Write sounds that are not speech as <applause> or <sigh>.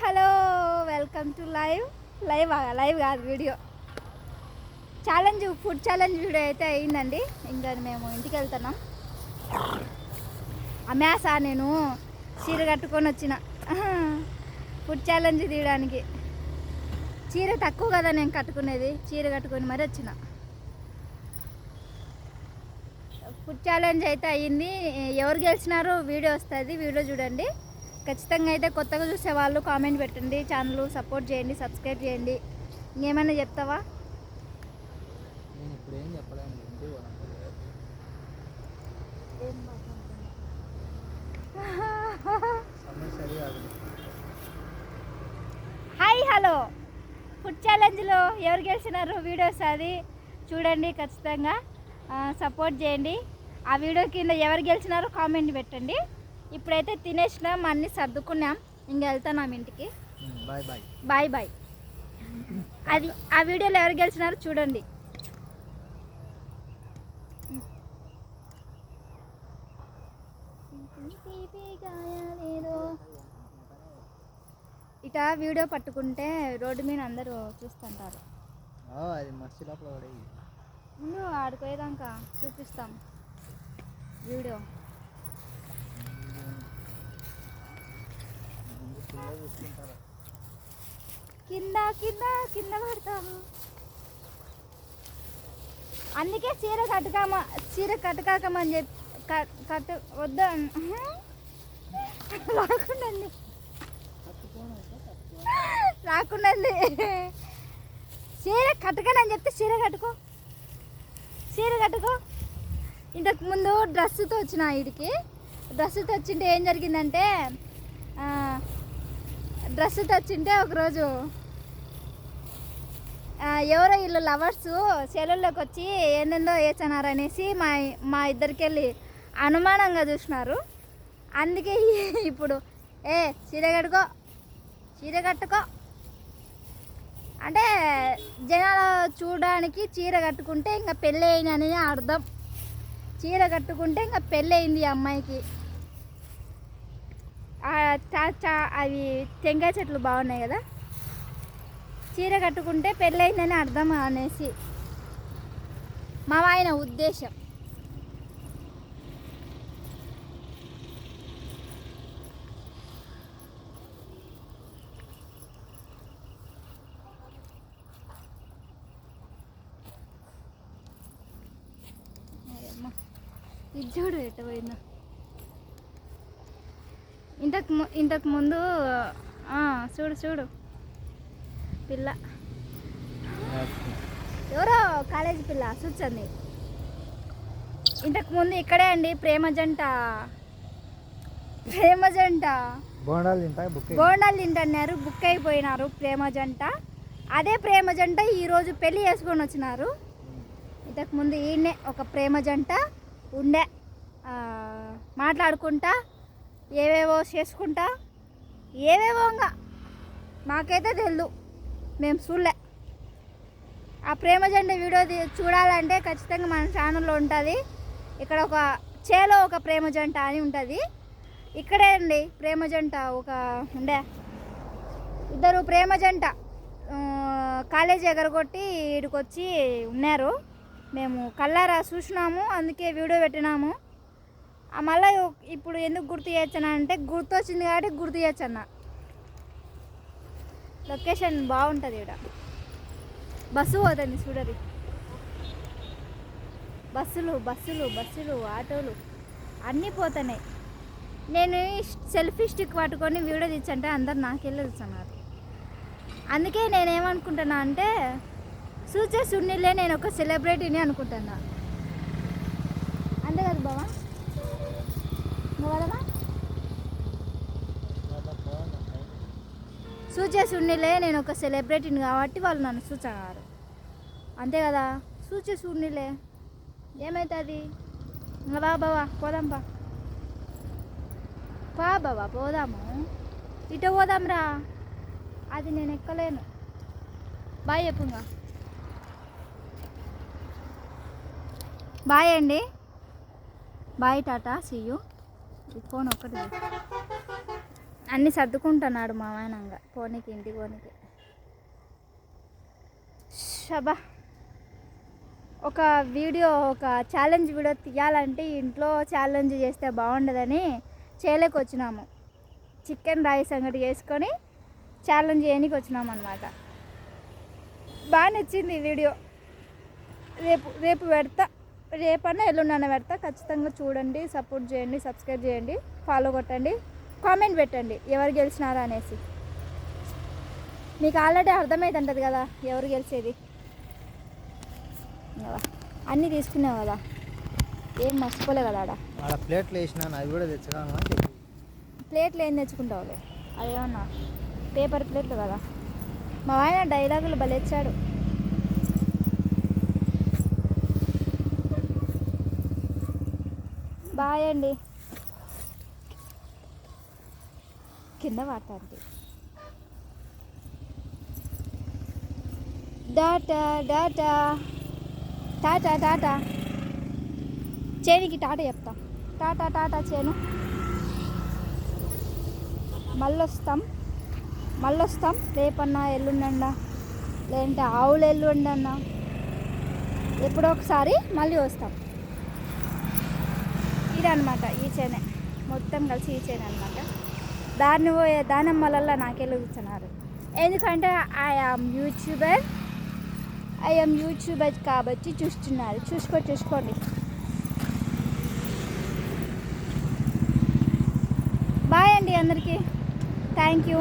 Hello welcome to live. Live live కాదు video. Challenge food challenge video అయితే అయిందండి. ఇంకా మేము ఇంటికి వెళ్తున్నాం. అమ్మాసా నేను చీర కట్టుకొని వచ్చిన. ఫుడ్ ఛాలెంజ్ తీయడానికి. చీర తక్కువ కదా నేను కట్టుకునేది చీర కట్టుకొని మరి వచ్చిన. ఫుడ్ ఛాలెంజ్ అయితే అయ్యింది ఎవరు గెలిచినారో వీడియో వస్తుంది వీడియో చూడండి. ఖచ్చితంగా అయితే కొత్తగా చూసే వాళ్ళు కామెంట్ పెట్టండి ఛానల్ సపోర్ట్ చేయండి సబ్స్క్రైబ్ చేయండి. ఇంకేమైనా చెప్తావా? Hi hello. ఫుడ్ ఛాలెంజ్లో ఎవరు గెలిచినారు వీడియోస్ అది చూడండి ఖచ్చితంగా. సపోర్ట్ చేయండి. ఆ వీడియో కింద ఎవరు గెలిచినారో కామెంట్ పెట్టండి. ఇప్పుడైతే తినేసినాం అన్నీ సర్దుకున్నాం. ఇంక వెళ్తున్నాం ఇంటికి. Bye bye. Bye bye. అది ఆ వీడియోలో ఎవరు గెలిచినారో చూడండి. ఇట వీడియో పట్టుకుంటే రోడ్డు మీద అందరూ చూస్తుంటారు. అది మర్చి లోపల ముందు ఆడుకోయేదాకా చూపిస్తాం. వీడియో ముందు పిల్లలు చూసుకుంటారు కింద కింద కింద పడతాము. అందుకే చీర కట్టుకామ చీర కట్టుకాకమని చెప్పి కట్టు వద్దు రాకుండా రాకుండా చీర కట్టుకోనని చెప్తే చీర కట్టుకో. చీర కట్టుకో. ఇంతకు ముందు డ్రెస్సుతో వచ్చిన ఇడికి డ్రెస్సుతో వచ్చింటే ఏం జరిగిందంటే డ్రెస్సుతో తెచ్చింటే ఒకరోజు ఎవరో వీళ్ళు లవర్స్ సెలవుల్లోకి వచ్చి ఏందేందో వేసన్నారు అనేసి మా మా ఇద్దరికి వెళ్ళి అనుమానంగా చూసినారు. అందుకే <laughs> ఇప్పుడు ఏ చీర కట్టుకో చీర కట్టుకో. అంటే జనాలు చూడడానికి చీర కట్టుకుంటే ఇంకా పెళ్ళి అయిందని అర్థం. చీర కట్టుకుంటే ఇంకా పెళ్ళి అయింది ఈ అమ్మాయికి. అవి టెంకాయ చెట్లు బాగున్నాయి కదా? చీర కట్టుకుంటే పెళ్ళైందని అర్థం అనేసి. మా ఆయన ఉద్దేశం. ఇది చూడు ఎట్ట పోయిందో. ఇంతకు ఇంతకు ముందు చూడు చూడు. పిల్ల. ఎవరో కాలేజీ పిల్ల చూచండి ఇంతకు ముందు ఇక్కడే అండి ప్రేమ జంట ప్రేమ జంట బోండాలు తింటా బోండాలు తింటున్నారు బుక్ అయిపోయినారు ప్రేమ జంట అదే ప్రేమ జంట ఈరోజు పెళ్ళి చేసుకొని వచ్చినారు. ఇంతకు ముందు ఈయనే ఒక ప్రేమ జంట ఉండే మాట్లాడుకుంటా. ఏవేవో చేసుకుంటా ఏవేవో ఇంకా మాకైతే తెలియదు మేము చూడలే. ఆ ప్రేమ జంట వీడియో చూడాలంటే ఖచ్చితంగా మన ఛానల్లో ఉంటుంది. ఇక్కడ ఒక చేలో ఒక ప్రేమ జంట అని ఉంటుంది. ఇక్కడే అండి ప్రేమ జంట ఒక ఉండే. ఇద్దరు ప్రేమ జంట కాలేజీ ఎగరగొట్టి ఇక్కడికి వచ్చి ఉన్నారు. మేము కల్లారా చూసినాము అందుకే వీడియో పెట్టినాము. మళ్ళీ ఇప్పుడు ఎందుకు గుర్తు చేయొచ్చన అంటే గుర్తు వచ్చింది కాబట్టి గుర్తు చేయొచ్చన్న. లొకేషన్ బాగుంటుంది ఇక్కడ బస్సు పోతుంది చూడరి. బస్సులు బస్సులు బస్సులు ఆటోలు అన్నీ పోతున్నాయి. నేను సెల్ఫీ స్టిక్ పట్టుకొని వీడియో తెచ్చంటే అందరు నాకెళ్ళి వెళ్తున్నారు అందుకే నేనేమనుకుంటున్నా అంటే సూచే సున్నీలే నేను ఒక సెలబ్రిటీని అనుకుంటున్నా. అంతే కదా బావా? సూచే సున్నీలే నేను ఒక సెలబ్రిటీని కాబట్టి వాళ్ళు నన్ను సూచగారు అంతే కదా? సూచే సున్నీలే ఏమవుతుంది ఇంకా బా బావా పోదాం బా. పా బావా పోదాము. ఇటు పోదాంరా అది నేను ఎక్కలేను. బాయ్ చెప్పుగా బాయ్ అండి. Bye tata see you phone ఒక్కటి అన్నీ సర్దుకుంటున్నాడు మా ఆయనంగా పోనీకి ఇంటికి పోనీకి. షబా ఒక వీడియో ఒక ఛాలెంజ్ వీడియో తీయాలంటే ఇంట్లో ఛాలెంజ్ చేస్తే బాగుండదని చేయలేక వచ్చినాము చికెన్ రైస్ అంగటి చేసుకొని ఛాలెంజ్ చేయడానికి వచ్చినాం అనమాట బాగా నచ్చింది ఈ వీడియో. రేపు రేపు పెడతా రేపన్నా ఎల్లుండన్న పెడతా. ఖచ్చితంగా చూడండి సపోర్ట్ చేయండి సబ్స్క్రైబ్ చేయండి ఫాలో కొట్టండి. కామెంట్ పెట్టండి ఎవరు గెలిచినారా అనేసి. మీకు ఆల్రెడీ అర్థమైతుంటుంది కదా ఎవరు గెలిచేది. అన్నీ తీసుకున్నావు కదా ఏం మర్చిపోలే కదా ఆడ. ప్లేట్లు వేసినాను అవి కూడా చెప్పి. ప్లేట్లు ఏం తెచ్చుకుంటావులే అదేమన్నా పేపర్ ప్లేట్లు కదా. మా ఆయన డైలాగులు బలెచ్చాడు బాయ్ అండి. కింద పడతాంటి డాటా డాటా. Tata tata. చేనికి టాటా చెప్తా. టాటా టాటా చేను. మళ్ళొస్తాం. మళ్ళొస్తాం. రేపన్నా ఎల్లుండన్నా. లేదంటే ఆవులు ఎల్లుండన్నా. ఎప్పుడో ఒకసారి మళ్ళీ వస్తాం. ఇదనమాట ఈ చేనే. మొత్తం కలిసి ఈ చేనే అనమాట దాన్ని పోయే దానమ్మలల్లా నాకే కూర్చున్నారు. ఎందుకంటే ఐఆమ్ యూట్యూబర్ ఐఎమ్ యూట్యూబర్ కాబట్టి చూస్తున్నారు. చూసుకో చూసుకోండి. బాయ్ అండి అందరికీ. Thank you